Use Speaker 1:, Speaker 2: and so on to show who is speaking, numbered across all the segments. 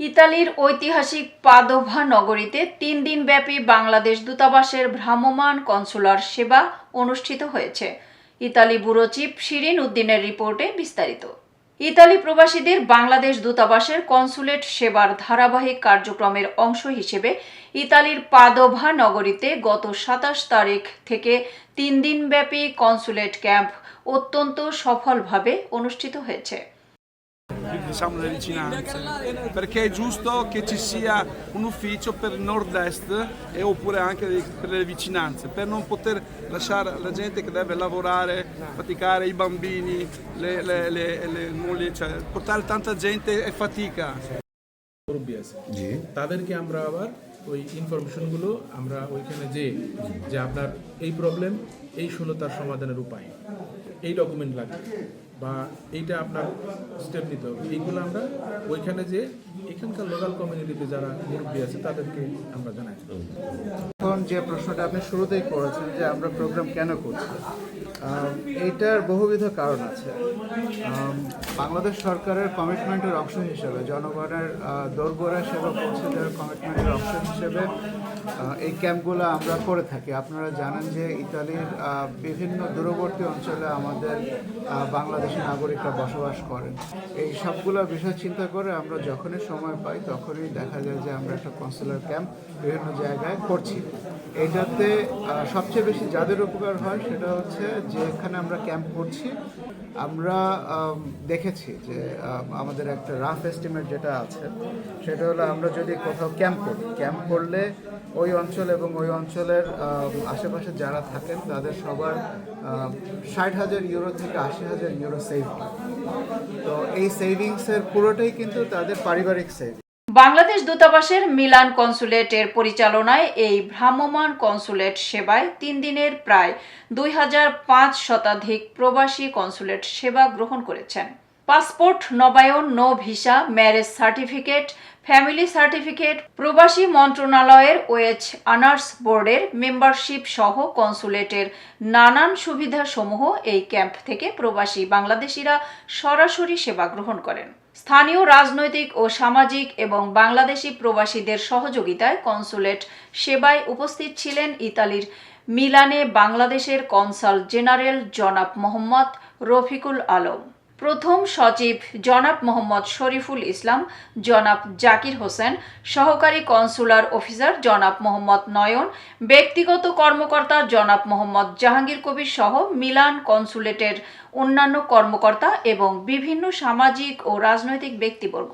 Speaker 1: ইতালির ঐতিহাসিক পাদোভা নগরীতে তিন দিনব্যাপী বাংলাদেশ দূতাবাসের ভ্রাম্যমাণ কনসুলার সেবা অনুষ্ঠিত হয়েছে। ইতালি ব্যুরো চিফ শিরিন উদ্দিনের রিপোর্টে বিস্তারিত। ইতালি প্রবাসীদের বাংলাদেশ দূতাবাসের কনসুলেট সেবার ধারাবাহিক কার্যক্রমের অংশ হিসেবে ইতালির পাদোভা নগরীতে গত সাতাশ তারিখ থেকে তিন দিনব্যাপী কনসুলেট ক্যাম্প অত্যন্ত সফলভাবে অনুষ্ঠিত
Speaker 2: quindi diciamo le vicinanze, perché è giusto che ci sia un ufficio per il nord-est e oppure anche per le vicinanze, per non poter lasciare la gente che deve lavorare, faticare i bambini, le, le- le- le mogli, cioè portare tanta gente è fatica.
Speaker 3: মুরব্বী আছে
Speaker 4: জি
Speaker 3: তাদেরকে আমরা আবার ওই ইনফরমেশনগুলো আমরা ওইখানে যে যে আপনার এই প্রবলেম এই হলো তার সমাধানের উপায় এই ডকুমেন্ট লাগবে বা এইটা আপনার স্টেপ নিতে হবে। এইগুলো আমরা ওইখানে যে এখানকার লোকাল কমিউনিটিতে যারা মুরব্বী আছে, তাদেরকে আমরা জানাই।
Speaker 5: এখন যে প্রশ্নটা আপনি শুরুতেই করেছেন যে আমরা প্রোগ্রাম কেন করছি আম, এইটার বহুবিধ কারণ আছে। বাংলাদেশ সরকারের কমিটমেন্টের অংশ হিসেবে জনগণের দোরগোড়া সেবা পৌঁছে দেওয়ার কমিটমেন্টের অংশ হিসেবে এই ক্যাম্পগুলো আমরা করে থাকি। আপনারা জানেন যে ইতালির বিভিন্ন দূরবর্তী অঞ্চলে আমাদের বাংলাদেশি নাগরিকরা বসবাস করেন। এই সবগুলো বিষয় চিন্তা করে আমরা যখনই সময় পাই তখনই দেখা যায় যে আমরা একটা কনসুলার ক্যাম্প বিভিন্ন জায়গায় করছি। এটাতে সবচেয়ে বেশি যাদের উপকার হয় সেটা হচ্ছে যে এখানে আমরা ক্যাম্প করছি, আমরা দেখেছি যে আমাদের একটা রাফ এস্টিমেট যেটা আছে, সেটা হলো আমরা যদি কোথাও ক্যাম্প করি ক্যাম্প করলে ওই অঞ্চল এবং ওই অঞ্চলের আশেপাশে যারা থাকেন, তাদের সবার ষাট হাজার ইউরো থেকে আশি হাজার ইউরো সেভ তো এই সেভিংসের পুরোটাই কিন্তু তাদের পারিবারিক সেভ
Speaker 1: বাংলাদেশ দূতাবাসের মিলান কনসুলেটের পরিচালনায় এই ভ্রাম্যমাণ কনসুলেট সেবায় তিন দিনের প্রায় দুই হাজার পাঁচ শতাধিক প্রবাসী কনসুলেট সেবা গ্রহণ করেছেন। পাসপোর্ট, নবায়ন, no visa, marriage certificate, family certificate, প্রবাসী মন্ত্রণালয়ের ওয়েজ আনার্স বোর্ডের মেম্বারশিপ সহ কনসুলেটের নানান সুবিধাসমূহ এই ক্যাম্প থেকে প্রবাসী বাংলাদেশিরা সরাসরি সেবা গ্রহণ করেন। স্থানীয় রাজনৈতিক ও সামাজিক এবং বাংলাদেশি প্রবাসীদের সহযোগিতায় কনসুলেট সেবায় উপস্থিত ছিলেন ইতালির মিলানে বাংলাদেশের কনসাল জেনারেল জনাব মোহাম্মদ রফিকুল আলম। প্রথম সচিব জনাব মোহাম্মদ শরীফুল ইসলাম, জনাব জাকির হোসেন, সহকারী কনসুলার অফিসার জনাব মোহাম্মদ নয়ন, ব্যক্তিগত কর্মকর্তা জনাব মোহাম্মদ জাহাঙ্গীর কবির সহ মিলান কনসুলেটের অন্যান্য কর্মকর্তা এবং বিভিন্ন সামাজিক ও রাজনৈতিক ব্যক্তিবর্গ।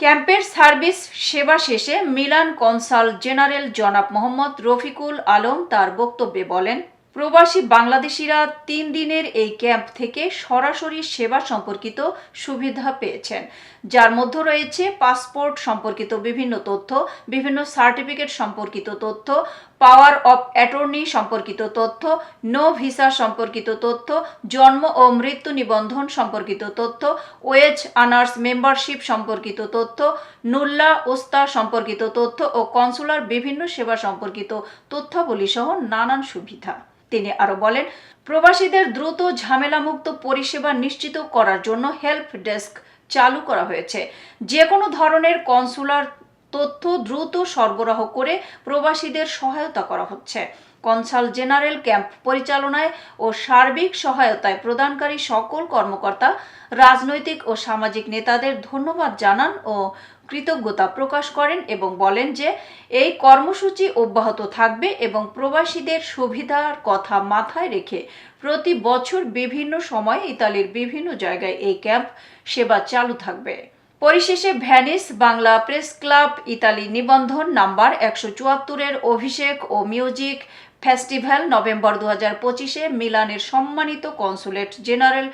Speaker 1: ক্যাম্পের সার্ভিস সেবা শেষে মিলান কনসাল জেনারেল জনাব মোহাম্মদ রফিকুল আলম তার বক্তব্যে বলেন প্রবাসী বাংলাদেশিরা তিন দিনের এই ক্যাম্প থেকে সরাসরি সেবা সম্পর্কিত সুবিধা পেয়েছেন। যার মধ্যে রয়েছে পাসপোর্ট সম্পর্কিত বিভিন্ন তথ্য, বিভিন্ন সার্টিফিকেট সম্পর্কিত তথ্য পাওয়ার অফ অ্যাটর্নি সম্পর্কিত তথ্য, নো ভিসা সম্পর্কিত তথ্য, জন্ম ও মৃত্যু নিবন্ধন সম্পর্কিত তথ্য, ওয়েজ আনার্স মেম্বারশিপ সম্পর্কিত তথ্য, নুল্লা ওস্তা সম্পর্কিত তথ্য ও কনসুলার বিভিন্ন সেবা সম্পর্কিত তথ্যাবলী সহ নানান সুবিধা। তিনি আরও বলেন, প্রবাসীদের দ্রুত ঝামেলামুক্ত পরিষেবা নিশ্চিত করার জন্য হেল্প ডেস্ক চালু করা হয়েছে। যে কোনো ধরনের কনসুলার তথ্য দ্রুত সরবরাহ করে প্রবাসীদের সহায়তা করা হচ্ছে। কনসাল জেনারেল ক্যাম্প পরিচালনায় ও সার্বিক সহায়তায় প্রদানকারী সকল কর্মকর্তা, রাজনৈতিক ও সামাজিক নেতাদের ধন্যবাদ জানান ও কৃতজ্ঞতা প্রকাশ করেন এবং বলেন যে, এই কর্মসূচি অব্যাহত থাকবে এবং প্রবাসীদের সুবিধার কথা মাথায় রেখে প্রতি বছর বিভিন্ন সময়ে ইতালির বিভিন্ন জায়গায় এই ক্যাম্প সেবা চালু থাকবে। পরিশেষে Venice Bangla press club Italy নিবন্ধন নাম্বার একশো চুয়াত্তরের অভিষেক ও মিউজিক ফেস্টিভ্যাল নভেম্বর দু হাজার পঁচিশে মিলানের সম্মানিত কনসুলেট জেনারেল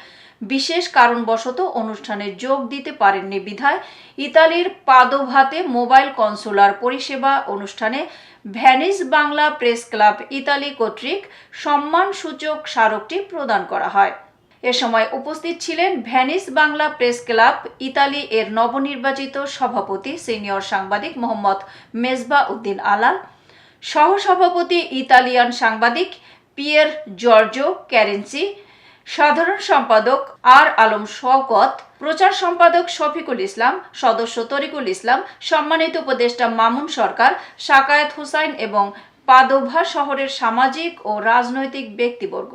Speaker 1: বিশেষ কারণবশত অনুষ্ঠানে যোগ দিতে পারেননি বিধায় ইতালির পাদোভাতে মোবাইল কনসুলার পরিষেবা অনুষ্ঠানে Venice Bangla press club Italy কর্তৃক সম্মানসূচক স্মারকটি প্রদান করা হয়। এ সময় উপস্থিত ছিলেন Venice Bangla press club Italy এর নবনির্বাচিত সভাপতি সিনিয়র সাংবাদিক মোহাম্মদ মেজবা উদ্দিন আলাল, সহসভাপতি ইতালিয়ান সাংবাদিক পিয়ের জর্জো ক্যারেন্সি, সাধারণ সম্পাদক আর আলম শওকত, প্রচার সম্পাদক শফিকুল ইসলাম, সদস্য তরিকুল ইসলাম, সম্মানিত উপদেষ্টা মামুন সরকার, শাকায়েত হুসাইন এবং পাদোভা শহরের সামাজিক ও রাজনৈতিক ব্যক্তিবর্গ।